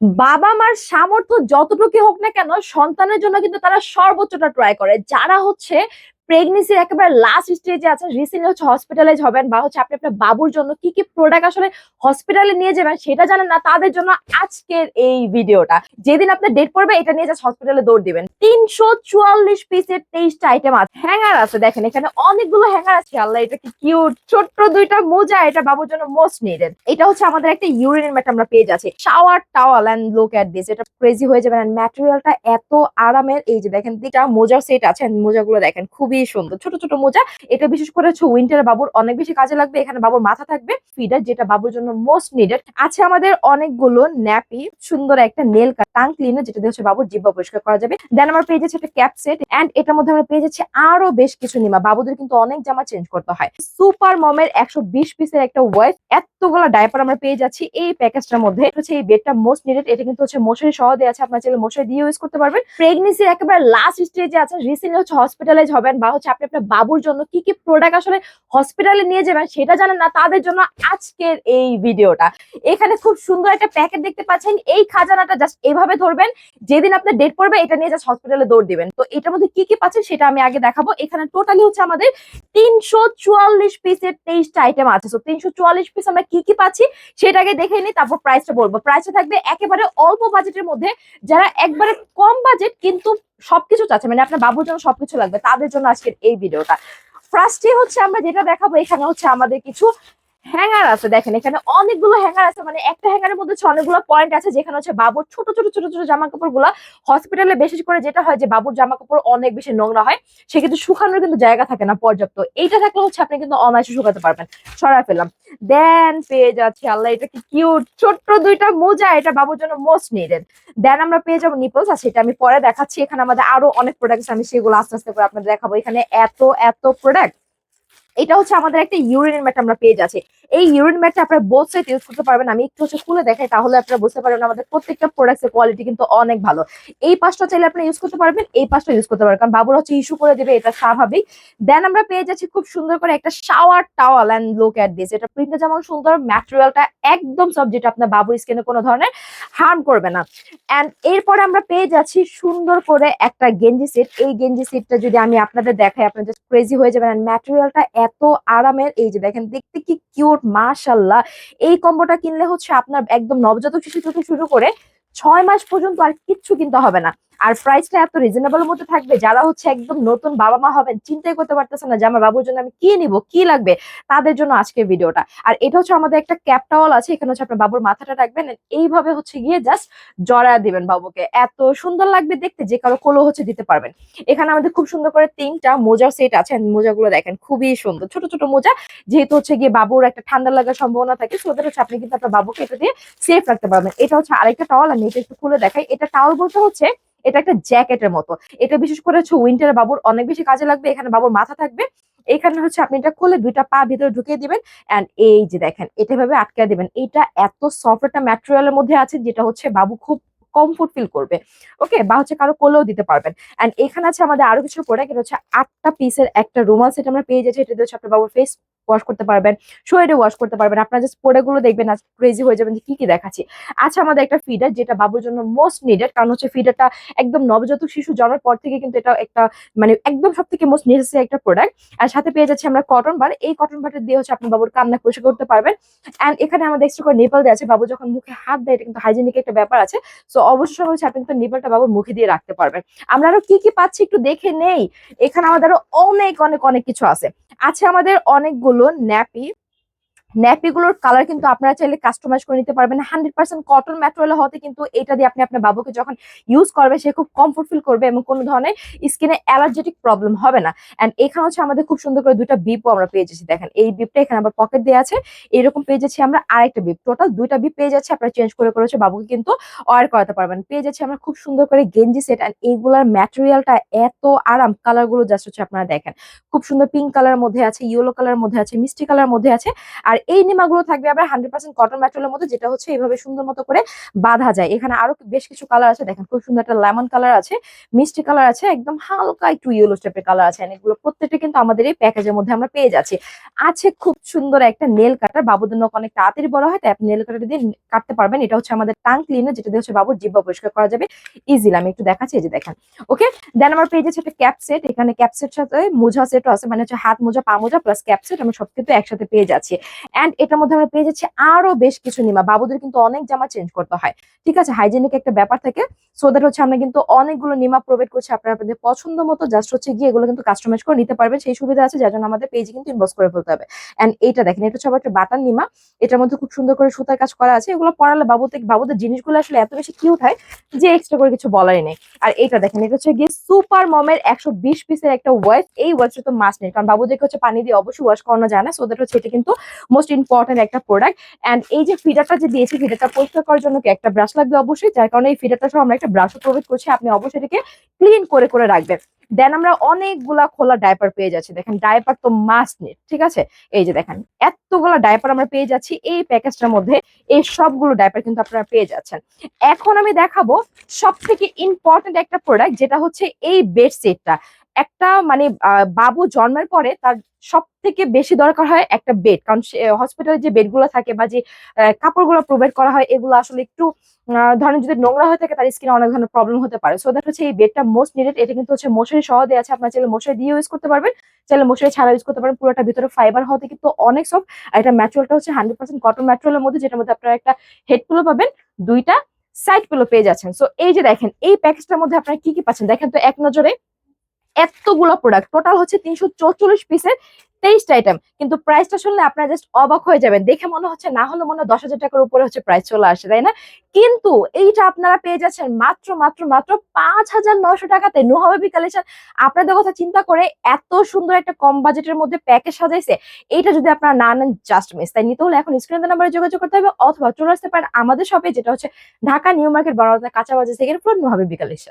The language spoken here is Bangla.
বাবা মার সামর্থ্য যতটুকু হোক না কেন, সন্তানের জন্য কিন্তু তারা সর্বোচ্চটা ট্রাই করে। যারা হচ্ছে প্রেগনেন্সির একেবারে লাস্ট স্টেজে আছেন রিসেন্টলি হচ্ছে হসপিটালাইজ হবেন বা হচ্ছে আপনি আপনার বাবুর জন্য কি কি প্রোডাক্ট আসলে হসপিটালে নিয়ে যাবেন সেটা জানেন না, তাদের জন্য আজকের এই ভিডিওটা। যেদিন আপনার ডেট পড়বে, এটা নিয়ে জাস্ট হসপিটালে দৌড় দিবেন। তিনশো চুয়াল্লিশ পিসের তেইশটা আইটেম আছে। হ্যাঙ্গার আছে, দেখেন এখানে অনেকগুলো হ্যাঙ্গার আছে। আল্লাহ, এটা কি কিউট ছোট্ট দুইটা মোজা, এটা বাবুর জন্য মোস্ট নিডেড এটা হচ্ছে আমাদের একটা ইউরিনের ম্যাট আমরা পেয়ে যাচ্ছি। Shower towel and look at this এটা ক্রেজি হয়ে যাবে। এন্ড ম্যাটেরিয়ালটা এত আরামের, এই যে দেখেন, দুইটা মোজার সেট আছে। মোজাগুলো দেখেন, খুবই সুন্দর। ছোট ছোট মোজা। এটা বিশেষ করে হচ্ছে উইন্টার বাবুর অনেক বেশি কাজে লাগবে। এখানে বাবুর মাথা থাকবে ফিডার যেটা বাবুর জন্য মোস্ট নিডেড আছে আমাদের অনেকগুলো ন্যাপি সুন্দর একটা নেল টাং ক্লিনার যেটা দিয়ে হচ্ছে বাবুর জিব্বা পরিষ্কার করা যাবে। দেন আমার পেয়ে যাচ্ছে একটা ক্যাপ সেট এন্ড এটার মধ্যে আমরা পেয়ে যাচ্ছি আরও বেশ কিছু নিমা। বাবুদের কিন্তু অনেক জামা চেঞ্জ করতে হয়। সুপার মমের একশো বিশ পিসের একটা ওয়াইফ এতগুলো ডাইপার আমরা পেয়ে যাচ্ছি এই প্যাকেজটার মধ্যে। হচ্ছে এই বেডটা মোস্ট নিডেড এটা কিন্তু হচ্ছে মশারি সহ দেওয়া আছে। আপনার চাইলে মশারি দিয়ে ইউজ করতে পারবেন। প্রেগনেন্সির একেবারে লাস্ট স্টেজে আছে। রিসেন্টলি হচ্ছে হসপিটালাইজ হবেন বা হচ্ছে আপনি আপনার বাবুর জন্য কি কি প্রোডাক্ট আসলে হসপিটালে নিয়ে যাবেন সেটা জানেন না, তাদের জন্য আজকের এই ভিডিওটা। এখানে খুব সুন্দর একটা প্যাকেট দেখতে পাচ্ছেন, এই খাজানাটা জাস্ট এভাবে ধরবেন, যেদিন আপনার ডেট পড়বে এটা নিয়ে জাস্ট হসপিটালে দৌড় দিবেন। তো এটার মধ্যে কি কি পাচ্ছেন সেটা আমি আগে দেখাবো। এখানে টোটালি হচ্ছে আমাদের তিনশো চুয়াল্লিশ পিসের তেইশটা আইটেম আছে। তো তিনশো চুয়াল্লিশ পিস আমরা কি কি পাচ্ছি সেটা আগে দেখে নিই, তারপর প্রাইসটা বলব। প্রাইসটা থাকবে একেবারে অল্প বাজেটের মধ্যে। যারা একবারে কম বাজেট কিন্তু সবকিছু চাচ্ছে মানে আপনার বাবুর জন্য সবকিছু লাগবে, তাদের জন্য আজকের এই ভিডিওটা। ফার্স্টে হচ্ছে আমরা যেটা দেখাবো, এখানে হচ্ছে আমাদের কিছু হ্যাঙ্গার আছে, দেখেন, এখানে অনেকগুলো হ্যাঙ্গার আছে মানে একটা হ্যাঙ্গারের মধ্যে অনেকগুলো পয়েন্ট আছে, যেখানে হচ্ছে বাবুর ছোট ছোট ছোট ছোট জামা কাপড়গুলা হসপিটালে বিশেষ করে যেটা হয় যে বাবুর জামা কাপড় অনেক বেশি নোংরা হয় সেক্ষেত্রে শুকানোর কিন্তু জায়গা থাকে না পর্যাপ্ত। এইটা থাকলে হচ্ছে আপনি কিন্তু অনায়াসে শুকাতে পারবেন। সরাই ফেললাম। দেন পেয়ে যাচ্ছে আল্লাহ, এটা কি কিউট ছোট্ট দুইটা মোজা, এটা বাবুর জন্য মোস্ট নিডেড দেন আমরা পেয়ে যাব নিপলস আর সেটা আমি পরে দেখাচ্ছি। এখানে আমাদের আরও অনেক প্রোডাক্ট আমি সেগুলো আস্তে আস্তে করে আপনাদের দেখাবো। এখানে এত এত প্রোডাক্ট এটা হচ্ছে আমাদের একটা ইউরিন ম্যাট আমরা পেয়ে যাচ্ছি। এই ইউরিন ম্যাটটা আপনারা বোথ সাইড ইউজ করতে পারবেন। আমি একটু হচ্ছে খুলে দেখাই, তাহলে আপনারা বুঝতে পারবেন আমাদের প্রত্যেকটা প্রোডাক্টের কোয়ালিটি কিন্তু অনেক ভালো। এই পাশটা চাইলে আপনি ইউজ করতে পারবেন, এই পাশটা ইউজ করতে পারবেন। কারণ বাবুর হচ্ছে ইস্যু করে দেবে, এটা স্বাভাবিক। দেন আমরা পেয়ে যাচ্ছি খুব সুন্দর করে একটা shower towel and look at this এটা প্রিন্টটা যেমন সুন্দর ম্যাটেরিয়ালটা একদম সব যেটা আপনার বাবুর স্কিনে কোনো ধরনের হার্ম করবে না। অ্যান্ড এরপরে আমরা পেয়ে যাচ্ছি সুন্দর করে একটা গেঞ্জি সেট এই গেঞ্জি সেটটা যদি আমি আপনাদের দেখাই, আপনার জাস্ট ক্রেজি হয়ে যাবেন। অ্যান্ড ম্যাটেরিয়ালটা এত আরামের, এই যে দেখেন, দেখতে কি কিউট মাশাল্লাহ এই কম্বোটা কিনলে হচ্ছে আপনার একদম নবজাতক শিশু থেকে শুরু করে ছয় মাস পর্যন্ত আর কিচ্ছু কিনতে হবে না। আর প্রাইসটা এত রিজনেবল মধ্যে থাকবে? যারা হচ্ছে একদম নতুন বাবা মা হবেন, চিন্তাই করতে পারতেছে না যে আমার বাবুর জন্য আমি কি নিব, কি লাগবে? তাদের জন্য আজকের ভিডিওটা আর এটা হচ্ছে আমাদের একটা ক্যাপ টাওয়াল আছে, এখানে হচ্ছে আপনার বাবুর মাথাটা রাখবেন এইভাবে হচ্ছে গিয়ে জাস্ট জড়া দিবেন বাবুকে। এত সুন্দর লাগবে দেখতে, যে কারও কোলো হচ্ছে দিতে পারবেন। এখানে আমাদের খুব সুন্দর করে তিনটা মোজার সেট আছে মোজাগুলো দেখেন, খুবই সুন্দর। ছোট ছোট মোজা, যেহেতু হচ্ছে গিয়ে বাবুর একটা ঠান্ডা লাগার সম্ভাবনা থাকে সো ওদের হচ্ছে আপনি কিন্তু আপনার বাবুকে এটা দিয়ে সেফ রাখতে পারবেন। এটা হচ্ছে আরেকটা টাওয়াল আমি এটা একটু খুলে দেখাই। এটা টাওয়াল বলতে হচ্ছে এটা একটা জ্যাকেটের মতো। এটা বিশেষ করে হচ্ছে উইন্টার বাবুর অনেক বেশি কাজে লাগবে, এখানে বাবুর মাথা থাকবে। এখানে হচ্ছে আপনি এটা খুলে দুইটা পা ভিতরে ঢুকিয়ে দিবেন এন্ড এই যে দেখেন, এটা ভাবে আটকে দিবেন। এটা এত সফট একটা ম্যাটেরিয়ালের মধ্যে আছে যেটা হচ্ছে বাবু খুব কমফোর্ট ফিল করবে। ওকে বা হচ্ছে কারও কোলেও দিতে পারবেন। এন্ড এখানে আছে আমাদের আরও কিছু প্রোডাক্ট এটা হচ্ছে আটটা পিসের একটা রুমাল সেট আমরা পেয়ে যাচ্ছি। এটা হচ্ছে আপনার বাবুর ফেস ওয়াশ করতে পারবেন শরীরে ওয়াশ করতে পারবেন। আপনার জাস্ট প্রোডাক্টগুলো দেখবেন, আজ ক্রেজি হয়ে যাবেন যে কি কি দেখাচ্ছি। আচ্ছা আমাদের একটা ফিডার যেটা বাবুর জন্য মোস্ট নিডেড কারণ হচ্ছে ফিডারটা একদম নবজাতক শিশু জন্মের পর থেকে কিন্তু এটা একটা মানে একদম সব থেকে মোস্ট নেসেসারি একটা প্রোডাক্ট আর সাথে পেয়ে যাচ্ছি আমরা কটন বার এই কটন বারটা দিয়ে হচ্ছে আপনার বাবুর কান্না পরিষ্কার করতে পারবেন। অ্যান্ড এখানে আমাদের এক্সট্রা করে নেপাল দেওয়া আছে। বাবু যখন মুখে হাত দেয়, এটা কিন্তু হাইজেনিক একটা ব্যাপার আছে। সো অবশ্যই হচ্ছে আপনি তো নেপালটা বাবুর মুখে দিয়ে রাখতে পারবেন। আমরা আরও কি কি পাচ্ছি একটু দেখে নেই। এখানে আমাদের অনেক অনেক অনেক কিছু আছে। আছে আমাদের অনেকগুলো ন্যাপি। ন্যাপিগুলোর কালার কিন্তু আপনারা চাইলে কাস্টমাইজ করে নিতে পারবেন। হান্ড্রেড পার্সেন্ট কটন ম্যাটেরিয়াল হতে কিন্তু এটা দিয়ে আপনি আপনার বাবুকে যখন ইউজ করবে, সে খুব কমফোর্ট ফিল করবে এবং কোনো ধরনের স্কিনে অ্যালার্জেটিক প্রবলেম হবে না। অ্যান্ড এখানে হচ্ছে আমাদের খুব সুন্দর করে দুইটা বিপও আমরা পেয়ে যাচ্ছি। দেখেন, এই বিপটা এখানে আবার পকেট দেওয়া আছে। এরকম পেয়ে যাচ্ছি আমরা আরেকটা বিপ টোটাল দুইটা বিপ পেয়ে যাচ্ছে। আপনারা চেঞ্জ করে করেছে বাবুকে কিন্তু অয়ার করাতে পারবেন। পেয়ে যাচ্ছে আমরা খুব সুন্দর করে গেঞ্জি সেট অ্যান্ড এইগুলার ম্যাটেরিয়ালটা এত আরাম। কালারগুলো জাস্ট হচ্ছে আপনারা দেখেন। খুব সুন্দর পিঙ্ক কালারের মধ্যে আছে ইয়েলো কালারের মধ্যে আছে, মিষ্টি কালারের মধ্যে আছে। আর এই নিমাগুলো থাকবে আবার হান্ড্রেড পার্সেন্ট কটন ম্যাটেরিয়ালের মধ্যে, যেটা হচ্ছে এইভাবে সুন্দর মতো করে বাঁধা যায়। এখানে আরও বেশ কিছু কালার আছে, দেখেন খুব সুন্দর একটা লেমন কালার আছে, মিষ্টি কালার আছে, একদম হালকা একটু ইয়েলো টাইপের কালার আছে এগুলো প্রত্যেকটা কিন্তু আমাদের এই প্যাকেজের মধ্যে আমরা পেয়ে যাচ্ছি। আছে খুব সুন্দর একটা নেল কাটার বাবুদের নখ অনেক তাড়াতাড়ি বড় হয়, তাই আপনি নেল কাটার দিয়ে কাটতে পারবেন। এটা হচ্ছে আমাদের টাং ক্লিনার যেটা দিয়ে হচ্ছে বাবুর জিব্বা পরিষ্কার করা যাবে ইজিলি আমি একটু দেখাচ্ছি, এই যে দেখেন। ওকে দেন আমার পেয়ে যাচ্ছে একটা ক্যাপ সেট এখানে ক্যাপ সেট সাথে মোজা সেটও আছে মানে হচ্ছে হাত মোজা, পা মোজা প্লাস ক্যাপ সেট আমরা সব কিন্তু একসাথে পেয়ে যাচ্ছি। এন্ড এটার মধ্যে আমরা পেয়ে যাচ্ছি আরও বেশ কিছু নিমা। বাবুদের কিন্তু অনেক জামা চেঞ্জ করতে হয়। ঠিক আছে? হাইজেনিক একটা ব্যাপার থাকে। সো দ্যাট হচ্ছে আমরা কিন্তু অনেকগুলো নিমা প্রোভাইড করছি আপনারা আপনাদের পছন্দ মতো। জাস্ট হচ্ছে গিয়ে এগুলো কিন্তু কাস্টমাইজ করে নিতে পারবেন। সেই সুবিধা আছে, যার জন্য আমাদের পেজে কিন্তু ইনবক্স করে ফেলতে হবে। এন্ড এইটা দেখেন, এটা হচ্ছে আবার একটা বাটার নিমা। এটার মধ্যে খুব সুন্দর করে সুতার কাজ করা আছে। এগুলো পরালে বাবুদের বাবুদের জিনিসগুলো আসলে এত বেশি কিউট হয় যে এক্সট্রা করে কিছু বলারই নেই। আর এইটা দেখেন, এটা হচ্ছে গিয়ে সুপার মমের একশো বিশ পিসের একটা ওয়াশ এই ওয়াশটা তো মাস্ট নেই। কারণ বাবুদেরকে হচ্ছে পানি দিয়ে অবশ্যই ওয়াশ করানো যায় না। সো দ্যাট হচ্ছে এটা কিন্তু মোস্ট ইম্পর্টেন্ট একটা প্রোডাক্ট অ্যান্ড এই যে ফিডারটা যে দিয়েছি ফিডারটা পরিষ্কার করার জন্য একটা ব্রাশ লাগবে? অবশ্যই, যার কারণে এই ফিডারটা সহ আমরা একটা ব্রাশও প্রোভাইড করছি। আপনি অবশ্যই এটাকে ক্লিন করে করে রাখবেন। দেন আমরা অনেকগুলা খোলা ডাইপার পেয়ে যাচ্ছি। দেখেন ডাইপার তো মাস্ট নেট ঠিক আছে? এই যে দেখেন, এতগুলা ডাইপার আমরা পেয়ে যাচ্ছি এই প্যাকেজটার মধ্যে। এই সবগুলো ডাইপার কিন্তু আপনারা পেয়ে যাচ্ছেন। এখন আমি দেখাবো সব থেকে ইম্পর্টেন্ট একটা প্রোডাক্ট যেটা হচ্ছে এই বেডশিটটা একটা মানে বাবু জন্মের পরে তার সব থেকে বেশি দরকার হয় একটা বেড কারণ হসপিটালে যে বেডগুলো থাকে বা যে কাপড়গুলো প্রোভাইড করা হয় এগুলো আসলে একটু আহ, ধরেন যদি নোংরা হয়ে থাকে তার স্কিনে অনেক ধরনের প্রবলেম হতে পারে। সো দ্যাট হচ্ছে এই বেডটা মোস্ট নিডেড এটা কিন্তু হচ্ছে মশারি সহ দেওয়া আছে। আপনার চাইলে মশারি দিয়ে ইউজ করতে পারবেন চাইলে মশারি ছাড়া ইউজ করতে পারেন। পুরোটা ভিতরে ফাইবার হতে কিন্তু অনেক সব এটা ম্যাটেরিয়ালটা হচ্ছে হান্ড্রেড পার্সেন্ট কটন ম্যাটেরিয়ালের মধ্যে যেটার মধ্যে আপনারা একটা হেড পাবেন দুইটা সাইড পিলো পেয়ে যাচ্ছেন। সো এই যে দেখেন এই প্যাকেজটার মধ্যে আপনারা কি কি পাচ্ছেন? দেখেন তো এক নজরে এতগুলো প্রোডাক্ট টোটাল হচ্ছে তিনশো চৌচল্লিশ পিসের তেইশটা আইটেম কিন্তু প্রাইসটা শুনলে আপনারা জাস্ট অবাক হয়ে যাবেন। দেখে মনে হচ্ছে না হলে মনে হয় দশ হাজার টাকার উপরে হচ্ছে প্রাইস চলে আসে, তাই না? কিন্তু এইটা আপনারা পেয়ে যাচ্ছেন মাত্র মাত্র মাত্র পাঁচ হাজার নশো টাকাতে। নো হবে কালেকশন আপনাদের কথা চিন্তা করে এত সুন্দর একটা কম বাজেটের মধ্যে প্যাকেজ সাজাইছে। এইটা যদি আপনারা না নেন জাস্ট মিস তাই নিতে হলে এখন স্ক্রিনের নাম্বারে যোগাযোগ করতে হবে, অথবা চলে আসতে পারেন আমাদের শপে যেটা হচ্ছে ঢাকা, নিউ মার্কেট বড় কাঁচা বাজার থেকে পুরো নো হবে কালেকশন